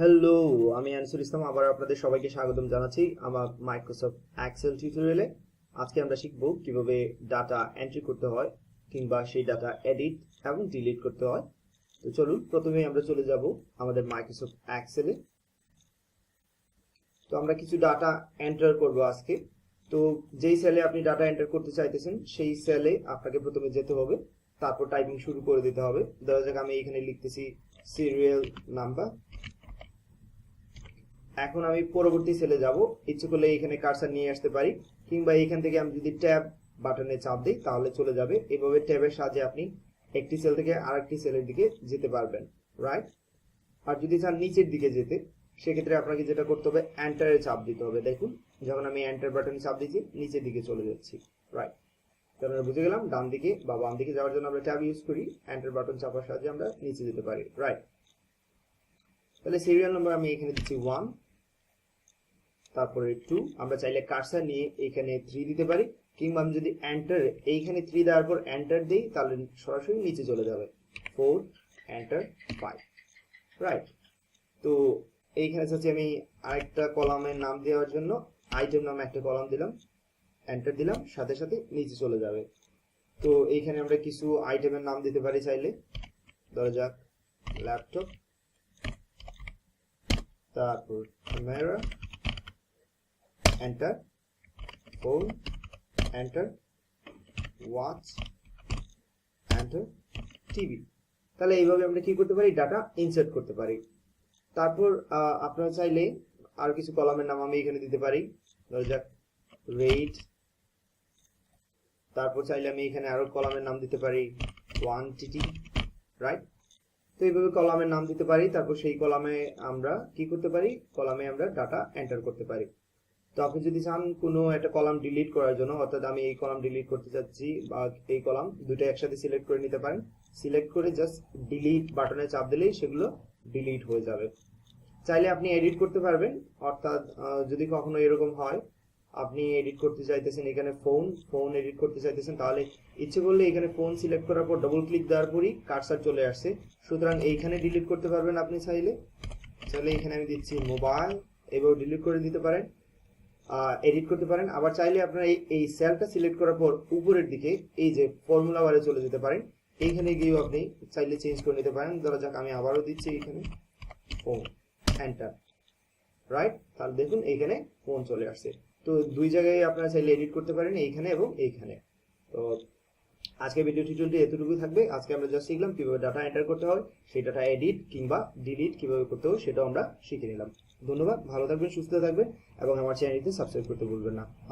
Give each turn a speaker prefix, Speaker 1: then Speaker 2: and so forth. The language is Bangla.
Speaker 1: হ্যালো আমি আনিসুল ইসলাম। আবার আপনাদের সবাইকে স্বাগতম জানাচ্ছি আমার মাইক্রোসফট এক্সেল টিউটোরিয়ালে আজকে আমরা শিখব কীভাবে ডাটা এন্ট্রি করতে হয় কিংবা সেই ডাটা এডিট এবং ডিলিট করতে হয়। তো চলুন প্রথমে আমরা চলে যাব আমাদের মাইক্রোসফট এক্সেলে তো আমরা কিছু ডাটা এন্টার করব আজকে। তো যেই সেলে আপনি ডাটা এন্টার করতে চাইতেছেন, সেই সেলে আপনাকে প্রথমে যেতে হবে। তারপর টাইপিং শুরু করে দিতে হবে। ধরা যাক আমি এখানে লিখতেছি সিরিয়াল নাম্বার এখন আমি পরবর্তী সেলে যাব। ইচ্ছে করলে এখানে কার্সার নিয়ে আসতে পারি, কিংবা এখান থেকে আমি যদি ট্যাব বাটনে চাপ দিই, তাহলে চলে যাবে। এভাবে ট্যাবের সাহায্যে আপনি একটি সেল থেকে আরেকটি সেলের দিকে যেতে পারবেন রাইট আর যদি চান নিচের দিকে যেতে, সেক্ষেত্রে আপনাকে যেটা করতে হবে এন্টারে চাপ দিতে হবে। দেখুন, যখন আমি এন্টার বাটনে চাপ দিচ্ছি নিচের দিকে চলে যাচ্ছি রাইট তাহলে আমরা বুঝে গেলাম, ডান দিকে বা বাম দিকে যাওয়ার জন্য আমরা ট্যাব ইউজ করি এন্টার বাটন চাপার সাহায্যে আমরা নিচে যেতে পারি রাইট তাহলে সিরিয়াল নাম্বার আমি এখানে দিচ্ছি ওয়ান তারপরে টু আমরা চাইলে কার্সার নিয়ে এখানে থ্রি দিতে পারি, কিংবা আমি যদি এন্টার এইখানে থ্রি দেওয়ার পর এন্টার দিই, তাহলে সরাসরি নিচে চলে যাবে। ফোর এন্টার ফাইভ রাইট তো এইখানে চাচ্ছি আমি আরেকটা কলামের নাম দেওয়ার জন্য আইটেম নামে একটা কলাম দিলাম এন্টার দিলাম, সাথে সাথে নিচে চলে যাবে। তো এইখানে আমরা কিছু আইটেমের নাম দিতে পারি চাইলে। ধরা যাক ল্যাপটপ তারপর camera enter. Phone enter. Watch. Enter. TV তাহলে এইভাবে আমরা কি করতে পারি? ডাটা ইনসার্ট করতে পারি। তারপর আপনারা চাইলে আর কিছু কলামের নাম আমি এখানে দিতে পারি। ধরা যাক রেট তারপর চাইলে আমি এখানে আরও কলামের নাম দিতে পারি। কোয়ান্টিটি রাইট তো এইভাবে কলামের নাম দিতে পারি। তারপর সেই কলামে আমরা কি করতে পারি? কলামে আমরা ডাটা এন্টার করতে পারি। তো আপনি যদি চান কোনো একটা কলাম ডিলিট করার জন্য, অর্থাৎ আমি এই কলাম ডিলিট করতে চাচ্ছি বা এই কলাম দুটো একসাথে সিলেক্ট করে নিতে পারেন। সিলেক্ট করে জাস্ট ডিলিট বাটনে চাপ দিলেই সেগুলো ডিলিট হয়ে যাবে। চাইলে আপনি এডিট করতে পারবেন, অর্থাৎ যদি কখনো এরকম হয়, আপনি এডিট করতে চাইতেছেন এখানে ফোন ফোন এডিট করতে চাইতেছেন, তাহলে ইচ্ছে করলে এখানে ফোন সিলেক্ট করার পর ডবল ক্লিক দেওয়ার পরই কার্সার চলে আসছে। সুতরাং এইখানে ডিলিট করতে পারবেন আপনি চাইলে। চাইলে এখানে আমি দিচ্ছি মোবাইল এবার ডিলিট করে দিতে পারেন। এডিট করতে পারেন। আবার চাইলে আপনারা এই সেলটা সিলেক্ট করার পর উপরের দিকে এই যে ফর্মুলা বারে চলে যেতে পারেন। এইখানে গিয়েও আপনি চাইলে চেঞ্জ করে নিতে পারেন। ধরা যাক আমি আবারও দিচ্ছি এখানে ও এন্টার রাইট তাহলে দেখুন এইখানে ফোন চলে আসছে। তো দুই জায়গায় আপনারা চাইলে এডিট করতে পারেন, এইখানে এবং এইখানে। তো আজকে ভিডিও টিউটোরিয়ালটি এতটুকু থাকবে। আজকে আমরা জাস্ট শিখলাম কীভাবে ডাটা এন্টার করতে হয়, সেই ডাটা এডিট কিংবা ডিলিট কীভাবে করতে হয়, সেটাও আমরা শিখে নিলাম। ধন্যবাদ, ভালো থাকবেন, সুস্থ থাকবেন, এবং আমার চ্যানেলটি সাবস্ক্রাইব করতে ভুলবেন না।